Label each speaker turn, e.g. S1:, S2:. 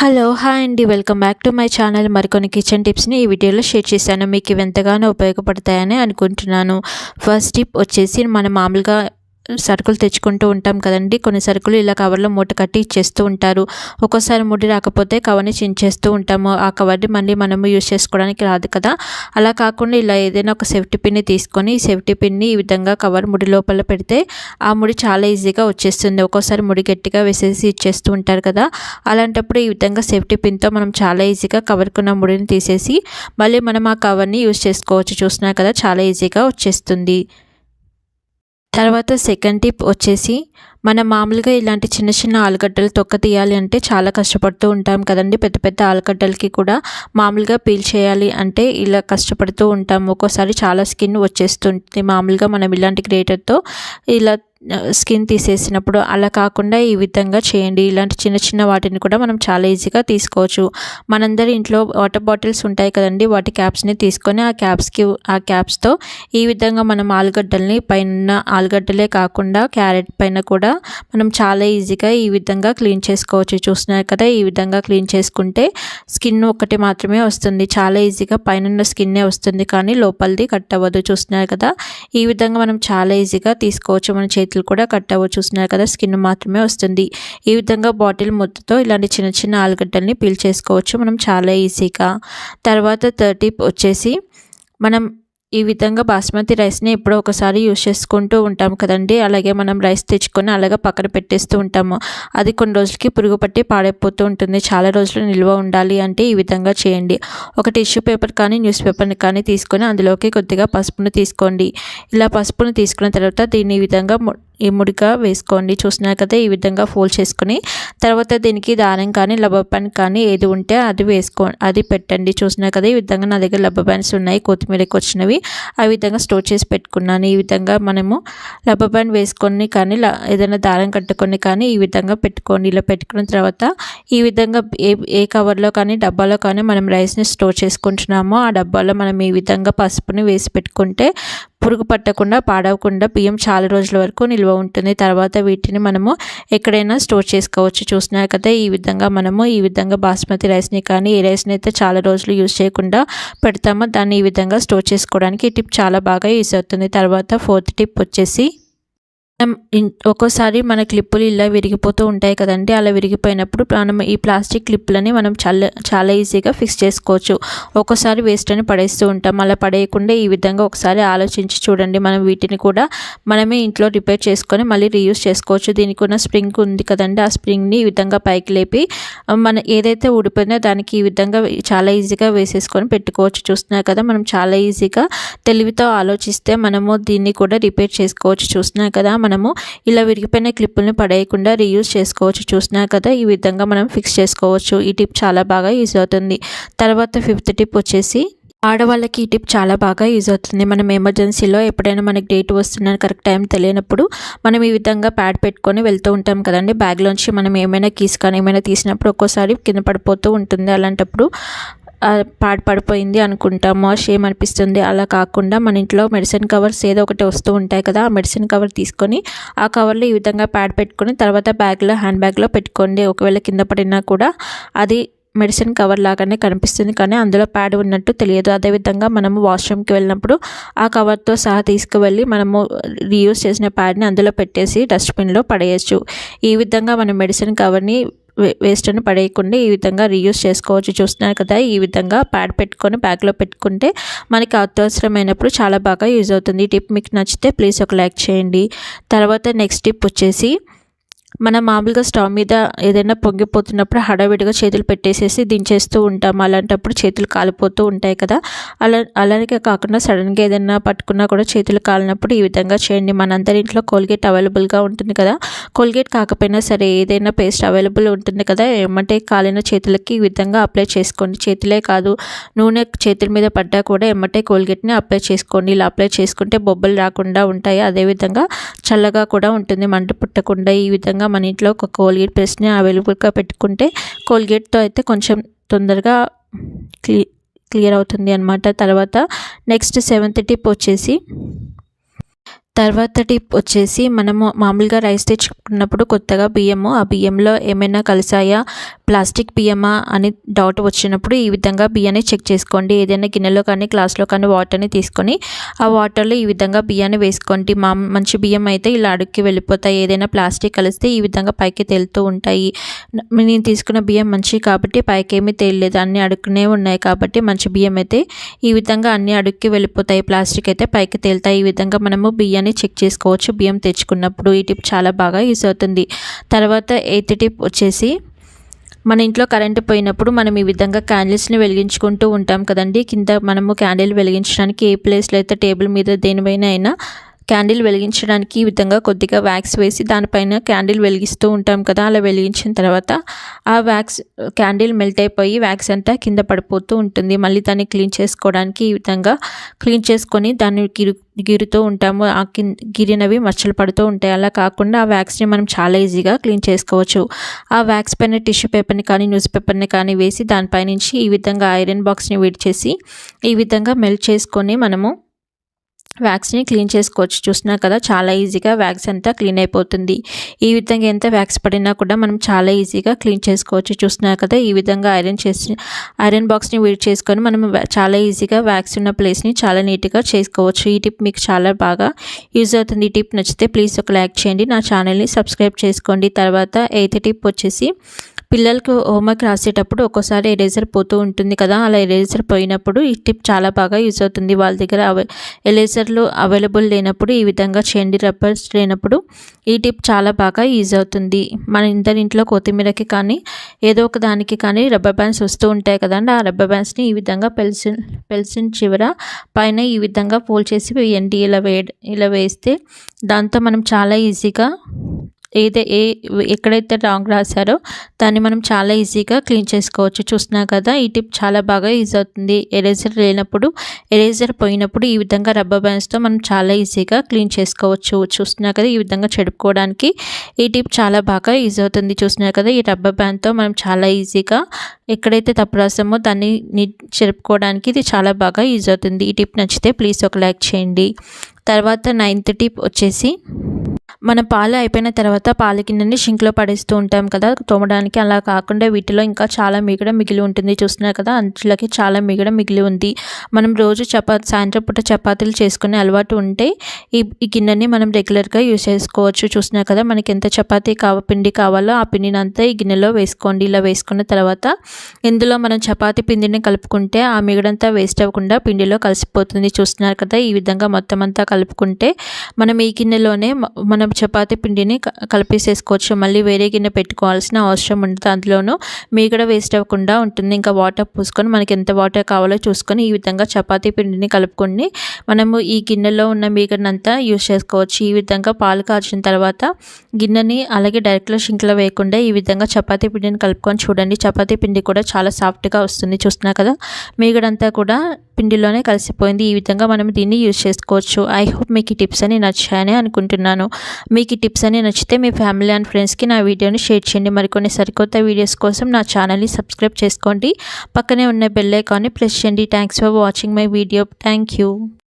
S1: Hello hi అండి. Welcome back to my channel. మరికొన్ని kitchen టిప్స్ని ఈ వీడియోలో షేర్ చేశాను. మీకు ఇవి ఎంతగానో ఉపయోగపడతాయని అనుకుంటున్నాను. ఫస్ట్ టిప్ వచ్చేసి మనం మామూలుగా సరుకులు తెచ్చుకుంటూ ఉంటాం కదండి. కొన్ని సరుకులు ఇలా కవర్లో మూట కట్టి ఇచ్చేస్తూ ఉంటారు. ఒక్కోసారి ముడి రాకపోతే కవర్ని చించేస్తూ ఉంటాము. ఆ కవర్ని మళ్ళీ మనము యూజ్ చేసుకోవడానికి రాదు కదా. అలా కాకుండా ఇలా ఏదైనా ఒక సేఫ్టీ పిన్ని తీసుకొని ఈ సేఫ్టీ పిన్ని ఈ విధంగా కవర్ ముడి లోపల పెడితే ఆ ముడి చాలా ఈజీగా వచ్చేస్తుంది. ఒక్కోసారి ముడి గట్టిగా వేసేసి ఇచ్చేస్తూ ఉంటారు కదా. అలాంటప్పుడు ఈ విధంగా సేఫ్టీ పిన్తో మనం చాలా ఈజీగా కవర్కున్న ముడిని తీసేసి మళ్ళీ మనం ఆ కవర్ని యూజ్ చేసుకోవచ్చు. చూస్తున్నారు కదా చాలా ఈజీగా వచ్చేస్తుంది. తర్వాత సెకండ్ టిప్ వచ్చేసి మనం మామూలుగా ఇలాంటి చిన్న చిన్న ఆలుగడ్డలు తొక్క తీయాలి అంటే చాలా కష్టపడుతూ ఉంటాం కదండి. పెద్ద పెద్ద ఆలుగడ్డలకి కూడా మామూలుగా పీల్ చేయాలి అంటే ఇలా కష్టపడుతూ ఉంటాం. ఒక్కోసారి చాలా స్కిన్ వచ్చేస్తుంది మామూలుగా మనం ఇలాంటి గ్రేటర్తో ఇలా స్కిన్ తీసేసినప్పుడు అలా కాకుండా ఈ విధంగా చేయండి. ఇలాంటి చిన్న చిన్న వాటిని కూడా మనం చాలా ఈజీగా తీసుకోవచ్చు. మనందరి ఇంట్లో వాటర్ బాటిల్స్ ఉంటాయి కదండి వాటి క్యాప్స్ని తీసుకొని ఆ క్యాప్స్కి ఆ క్యాప్స్తో ఈ విధంగా మనం ఆలుగడ్డల్ని పైన ఆలుగడ్డలే కాకుండా క్యారెట్ పైన కూడా మనం చాలా ఈజీగా ఈ విధంగా క్లీన్ చేసుకోవచ్చు. చూస్తున్నారు కదా ఈ విధంగా క్లీన్ చేసుకుంటే స్కిన్ ఒకటి మాత్రమే వస్తుంది. చాలా ఈజీగా పైన స్కిన్నే వస్తుంది కానీ లోపలిది కట్ అవ్వదు. చూస్తున్నారు కదా ఈ విధంగా మనం చాలా ఈజీగా తీసుకోవచ్చు. మన చేతి చేతులు కూడా కట్ అవ్వ చూస్తున్నారు కదా స్కిన్ మాత్రమే వస్తుంది. ఈ విధంగా బాటిల్ ముద్దతో ఇలాంటి చిన్న చిన్న ఆలుగడ్డల్ని పీల్ చేసుకోవచ్చు. మనం చాలా ఈజీగా. తర్వాత థర్డ్ టిప్ వచ్చేసి మనం ఈ విధంగా బాస్మతి రైస్ని ఎప్పుడో ఒకసారి యూజ్ చేసుకుంటూ ఉంటాము కదండి. అలాగే మనం రైస్ తెచ్చుకొని అలాగే పక్కన పెట్టేస్తూ ఉంటాము. అది కొన్ని రోజులకి పురుగు పట్టి పాడైపోతూ ఉంటుంది. చాలా రోజులు నిల్వ ఉండాలి అంటే ఈ విధంగా చేయండి. ఒక టిష్యూ పేపర్ కానీ న్యూస్ పేపర్ని కానీ తీసుకొని అందులోకి కొద్దిగా పసుపును తీసుకోండి. ఇలా పసుపును తీసుకున్న తర్వాత దీన్ని ఈ విధంగా ఈ ముడిగా వేసుకోండి. చూసినా కదా ఈ విధంగా ఫోల్డ్ చేసుకొని తర్వాత దీనికి దారం కానీ లబ్బ ప్యాన్ కానీ ఏది ఉంటే అది వేసుకో అది పెట్టండి. చూసినా కదా ఈ విధంగా నా దగ్గర లబ్బ ప్యాన్స్ ఉన్నాయి. కొత్తిమీరకి వచ్చినవి. ఆ విధంగా స్టోర్ చేసి పెట్టుకున్నాను. ఈ విధంగా మనము లబ్బ వేసుకొని కానీ ఏదైనా దారం కట్టుకొని కానీ ఈ విధంగా పెట్టుకోండి. ఇలా పెట్టుకున్న తర్వాత ఈ విధంగా ఏ ఏ కవర్లో కానీ డబ్బాలో కానీ మనం రైస్ని స్టోర్ చేసుకుంటున్నామో ఆ డబ్బాలో మనం ఈ విధంగా పసుపుని వేసి పెట్టుకుంటే పురుగు పట్టకుండా పాడవకుండా బియ్యం చాలా రోజుల వరకు నిల్వ ఉంటుంది. తర్వాత వీటిని మనము ఎక్కడైనా స్టోర్ చేసుకోవచ్చు. చూసినారు కదా ఈ విధంగా మనము ఈ విధంగా బాస్మతి రైస్ని కానీ ఏ రైస్ని అయితే చాలా రోజులు యూజ్ చేయకుండా పెడతామో దాన్ని ఈ విధంగా స్టోర్ చేసుకోవడానికి ఈ టిప్ చాలా బాగా యూజ్ అవుతుంది. తర్వాత ఫోర్త్ టిప్ వచ్చేసి ఒక్కోసారి మన క్లిప్పులు ఇలా విరిగిపోతూ ఉంటాయి కదండి. అలా విరిగిపోయినప్పుడు మనం ఈ ప్లాస్టిక్ క్లిప్పులని మనం చాలా చాలా ఈజీగా ఫిక్స్ చేసుకోవచ్చు. ఒక్కోసారి వేస్ట్ అని పడేస్తూ ఉంటాం. అలా పడేయకుండా ఈ విధంగా ఒకసారి ఆలోచించి చూడండి. మనం వీటిని కూడా మనమే ఇంట్లో రిపేర్ చేసుకొని మళ్ళీ రీయూస్ చేసుకోవచ్చు. దీనికి ఉన్న స్ప్రింగ్ ఉంది కదండి. ఆ స్ప్రింగ్ని ఈ విధంగా పైకి లేపి మన ఏదైతే ఊడిపోయిందో దానికి ఈ విధంగా చాలా ఈజీగా వేసేసుకొని పెట్టుకోవచ్చు. చూస్తున్నారు కదా మనం చాలా ఈజీగా తెలివితో ఆలోచిస్తే మనము దీన్ని కూడా రిపేర్ చేసుకోవచ్చు. చూస్తున్నారు కదా మనము ఇలా విరిగిపోయిన క్లిప్పులను పడేయకుండా రీయూజ్ చేసుకోవచ్చు. చూసినా కదా ఈ విధంగా మనం ఫిక్స్ చేసుకోవచ్చు. ఈ టిప్ చాలా బాగా యూజ్ అవుతుంది. తర్వాత ఫిఫ్త్ టిప్ వచ్చేసి ఆడవాళ్ళకి ఈ టిప్ చాలా బాగా యూజ్ అవుతుంది. మనం ఎమర్జెన్సీలో ఎప్పుడైనా మనకి డేట్ వస్తుందని కరెక్ట్ టైం తెలియనప్పుడు మనం ఈ విధంగా ప్యాడ్ పెట్టుకొని వెళ్తూ ఉంటాం కదండి. బ్యాగ్లోంచి మనం ఏమైనా కీస్ కానీ ఏమైనా తీసినప్పుడు ఒక్కోసారి కింద పడిపోతూ ఉంటుంది. అలాంటప్పుడు పాడు పడిపోయింది అనుకుంటాము. షేమ్ అనిపిస్తుంది. అలా కాకుండా మన ఇంట్లో మెడిసిన్ కవర్స్ ఏదో ఒకటి వస్తూ ఉంటాయి కదా ఆ మెడిసిన్ కవర్ తీసుకొని ఆ కవర్లో ఈ విధంగా ప్యాడ్ పెట్టుకొని తర్వాత బ్యాగ్లో హ్యాండ్ బ్యాగ్లో పెట్టుకోండి. ఒకవేళ కింద పడినా కూడా అది మెడిసిన్ కవర్ లాగానే కనిపిస్తుంది కానీ అందులో ప్యాడ్ ఉన్నట్టు తెలియదు. అదేవిధంగా మనము వాష్రూమ్కి వెళ్ళినప్పుడు ఆ కవర్తో సహా తీసుకువెళ్ళి మనము రీయూస్ చేసిన ప్యాడ్ని అందులో పెట్టేసి డస్ట్బిన్లో పడేయచ్చు. ఈ విధంగా మనం మెడిసిన్ కవర్ని వేస్ట్ని పడేయకుండా ఈ విధంగా రీయూస్ చేసుకోవచ్చు. చూస్తున్నారు కదా ఈ విధంగా ప్యాడ్ పెట్టుకొని బ్యాగ్లో పెట్టుకుంటే మనకి అత్యవసరమైనప్పుడు చాలా బాగా యూజ్ అవుతుంది. ఈ టిప్ మీకు నచ్చితే ప్లీజ్ ఒక లైక్ చేయండి. తర్వాత నెక్స్ట్ టిప్ వచ్చేసి మనం మామూలుగా స్టవ్ మీద ఏదైనా పొంగిపోతున్నప్పుడు హడావిడిగా చేతులు పెట్టేసేసి దించేస్తూ ఉంటాం. అలాంటప్పుడు చేతులు కాలిపోతూ ఉంటాయి కదా. అలా అలానే కాకుండా సడన్గా ఏదైనా పట్టుకున్నా కూడా చేతులు కాలినప్పుడు ఈ విధంగా చేయండి. మనందరి ఇంట్లో కోల్గేట్ అవైలబుల్గా ఉంటుంది కదా. కోల్గేట్ కాకపోయినా సరే ఏదైనా పేస్ట్ అవైలబుల్ ఉంటుంది కదా. ఏమంటే కాలిన చేతులకి ఈ విధంగా అప్లై చేసుకోండి. చేతులే కాదు నూనె చేతుల మీద పడ్డా కూడా ఎమ్మటే కోల్గేట్ని అప్లై చేసుకోండి. ఇలా అప్లై చేసుకుంటే బొబ్బలు రాకుండా ఉంటాయి. అదేవిధంగా చల్లగా కూడా ఉంటుంది. మంట పుట్టకుండా ఈ విధంగా మన ఇంట్లో ఒక కోల్గేట్ పేస్ట్ని అవైలబుల్గా పెట్టుకుంటే కోల్గేట్తో అయితే కొంచెం తొందరగా క్లీ క్లియర్ అవుతుంది అనమాట తర్వాత నెక్స్ట్ సెవెంత్ టిప్ వచ్చేసి తర్వాత టిప్ వచ్చేసి మనము మామూలుగా రైస్ తెచ్చుకున్నప్పుడు కొత్తగా బియ్యము ఆ బియ్యంలో ఏమైనా కలిసాయా? ప్లాస్టిక్ బియ్యమా అని డౌట్ వచ్చినప్పుడు ఈ విధంగా బియ్యాన్ని చెక్ చేసుకోండి. ఏదైనా గిన్నెలో కానీ గ్లాస్లో కానీ వాటర్ని తీసుకొని ఆ వాటర్లో ఈ విధంగా బియ్యాన్ని వేసుకోండి. మా మంచి బియ్యం అయితే ఇలా అడుక్కి వెళ్ళిపోతాయి. ఏదైనా ప్లాస్టిక్ కలిస్తే ఈ విధంగా పైకి తేలుతూ ఉంటాయి. నేను తీసుకున్న బియ్యం మంచి కాబట్టి పైకి ఏమీ తేలలేదు. అన్ని అడుక్కునే ఉన్నాయి కాబట్టి మంచి బియ్యం అయితే ఈ విధంగా అన్ని అడుక్కి వెళ్ళిపోతాయి. ప్లాస్టిక్ అయితే పైకి తేలుతాయి. ఈ విధంగా మనము బియ్యాన్ని చెక్ చేసుకోవచ్చు. బియ్యం తెచ్చుకున్నప్పుడు ఈ టిప్ చాలా బాగా యూస్ అవుతుంది. తర్వాత ఎయిత్ టిప్ వచ్చేసి మన ఇంట్లో కరెంటు పోయినప్పుడు మనం ఈ విధంగా క్యాండిల్స్ని వెలిగించుకుంటూ ఉంటాం కదండి. కింద మనము క్యాండిల్ వెలిగించడానికి ఏ ప్లేస్లో అయితే టేబుల్ మీద దేనిపైన అయినా క్యాండిల్ వెలిగించడానికి ఈ విధంగా కొద్దిగా వ్యాక్స్ వేసి దానిపైన క్యాండిల్ వెలిగిస్తూ ఉంటాం కదా అలా వెలిగించిన తర్వాత ఆ వ్యాక్స్ క్యాండిల్ మెల్ట్ అయిపోయి వ్యాక్స్ అంతా కింద పడిపోతూ ఉంటుంది. మళ్ళీ దాన్ని క్లీన్ చేసుకోవడానికి ఈ విధంగా క్లీన్ చేసుకొని దాన్ని గిరు గిరుతూ ఉంటాము. ఆ కింద గిరినవి మచ్చలు పడుతూ ఉంటాయి. అలా కాకుండా ఆ వ్యాక్స్ని మనం చాలా ఈజీగా క్లీన్ చేసుకోవచ్చు. ఆ వ్యాక్స్ పైన టిష్యూ పేపర్ని కానీ న్యూస్ పేపర్ని కానీ వేసి దానిపై నుంచి ఈ విధంగా ఐరన్ బాక్స్ని వేడి చేసి ఈ విధంగా మెల్ట్ చేసుకొని మనము వ్యాక్స్ని క్లీన్ చేసుకోవచ్చు. చూసినా కదా చాలా ఈజీగా వ్యాక్స్ అంతా క్లీన్ అయిపోతుంది. ఈ విధంగా ఎంత వ్యాక్స్ పడినా కూడా మనం చాలా ఈజీగా క్లీన్ చేసుకోవచ్చు. చూసినా కదా ఈ విధంగా ఐరన్ చేసి ఐరన్ బాక్స్ని వేడి చేసుకొని మనం చాలా ఈజీగా వ్యాక్స్ ఉన్న ప్లేస్ని చాలా నీట్గా చేసుకోవచ్చు. ఈ టిప్ మీకు చాలా బాగా యూజ్ అవుతుంది. ఈ టిప్ నచ్చితే ప్లీజ్ ఒక లైక్ చేయండి. నా ఛానల్ని సబ్స్క్రైబ్ చేసుకోండి. తర్వాత ఎయిత్ టిప్ వచ్చేసి పిల్లలకు హోంవర్క్ రాసేటప్పుడు ఒక్కోసారి ఎరేజర్ పోతూ ఉంటుంది కదా అలా ఎరేజర్ పోయినప్పుడు ఈ టిప్ చాలా బాగా యూజ్ అవుతుంది. వాళ్ళ దగ్గర అవై ఎరేజర్లు అవైలబుల్ లేనప్పుడు ఈ విధంగా చేయండి రబ్బర్స్ లేనప్పుడు ఈ టిప్ చాలా బాగా యూజ్ అవుతుంది. మన ఇంతరింట్లో కొత్తిమీరకి కానీ ఏదో ఒక దానికి కానీ రబ్బర్ బ్యాండ్స్ వస్తూ ఉంటాయి కదండి ఆ రబ్బర్ బ్యాండ్స్ని ఈ విధంగా పెల్సిన్ పెల్సిన్ చివర పైన ఈ విధంగా ఫోల్డ్ చేసి వేయండి ఇలా వే ఇలా వేస్తే దాంతో మనం చాలా ఈజీగా ఏదే ఏ ఎక్కడైతే రాంగ్ రాశారో దాన్ని మనం చాలా ఈజీగా క్లీన్ చేసుకోవచ్చు. చూస్తున్నా కదా ఈ టిప్ చాలా బాగా యూజ్ అవుతుంది. ఎరేజర్ లేనప్పుడు ఎరేజర్ పోయినప్పుడు ఈ విధంగా రబ్బర్ బ్యాండ్స్తో మనం చాలా ఈజీగా క్లీన్ చేసుకోవచ్చు. చూస్తున్నా కదా ఈ విధంగా చెడుపుకోవడానికి ఈ టిప్ చాలా బాగా యూజ్ అవుతుంది. చూస్తున్నా కదా ఈ రబ్బర్ బ్యాండ్తో మనం చాలా ఈజీగా ఎక్కడైతే తప్పు రాసామో దాన్ని చెరుపుకోవడానికి ఇది చాలా బాగా యూజ్ అవుతుంది. ఈ టిప్ నచ్చితే ప్లీజ్ ఒక లైక్ చేయండి. తర్వాత నైన్త్ టిప్ వచ్చేసి మన పాలు అయిపోయిన తర్వాత పాల గిన్నెని షింక్లో పడేస్తూ ఉంటాం కదా తోమడానికి అలా కాకుండా వీటిలో ఇంకా చాలా మిగడ మిగిలి ఉంటుంది. చూస్తున్నారు కదా అంచులకి చాలా మిగడ మిగిలి ఉంది. మనం రోజు చపాతి సాయంత్రం పూట చపాతీలు చేసుకునే అలవాటు ఉంటే ఈ ఈ గిన్నెని మనం రెగ్యులర్గా యూస్ చేసుకోవచ్చు. చూస్తున్నారు కదా మనకి ఎంత చపాతీ కావ పిండి కావాలో ఆ పిండిని అంతా ఈ గిన్నెలో వేసుకోండి. ఇలా వేసుకున్న తర్వాత ఇందులో మనం చపాతీ పిండిని కలుపుకుంటే ఆ మిగడంతా వేస్ట్ అవ్వకుండా పిండిలో కలిసిపోతుంది. చూస్తున్నారు కదా ఈ విధంగా మొత్తం అంతా కలుపుకుంటే మనం ఈ గిన్నెలోనే మనం చపాతి పిండిని కలిపేసేసుకోవచ్చు. మళ్ళీ వేరే గిన్నె పెట్టుకోవాల్సిన అవసరం ఉండదు. అందులోనూ మీగడ వేస్ట్ అవ్వకుండా ఉంటుంది. ఇంకా వాటర్ పూసుకొని మనకి ఎంత వాటర్ కావాలో చూసుకొని ఈ విధంగా చపాతీ పిండిని కలుపుకొని మనము ఈ గిన్నెలో ఉన్న మీగడనంతా యూజ్ చేసుకోవచ్చు. ఈ విధంగా పాలు కాచిన తర్వాత గిన్నెని అలాగే డైరెక్ట్లో షింక్లో వేయకుండా ఈ విధంగా చపాతీ పిండిని కలుపుకొని చూడండి. చపాతీ పిండి కూడా చాలా సాఫ్ట్గా వస్తుంది. చూస్తున్నా కదా? మీగడంతా కూడా పిండిలోనే కలిసిపోయింది. ఈ విధంగా మనం దీన్ని యూజ్ చేసుకోవచ్చు. ఐ హోప్ మీకు ఈ టిప్స్ అని నచ్చాయని అనుకుంటున్నాను. మీకు ఈ టిప్స్ అని నచ్చితే మీ ఫ్యామిలీ అండ్ ఫ్రెండ్స్కి నా వీడియోని షేర్ చేయండి. మరికొన్ని సరికొత్త వీడియోస్ కోసం నా ఛానల్ని సబ్స్క్రైబ్ చేసుకోండి. పక్కనే ఉన్న బెల్ ఐకాన్ని ప్రెస్ చేయండి. Thanks for watching my video thank you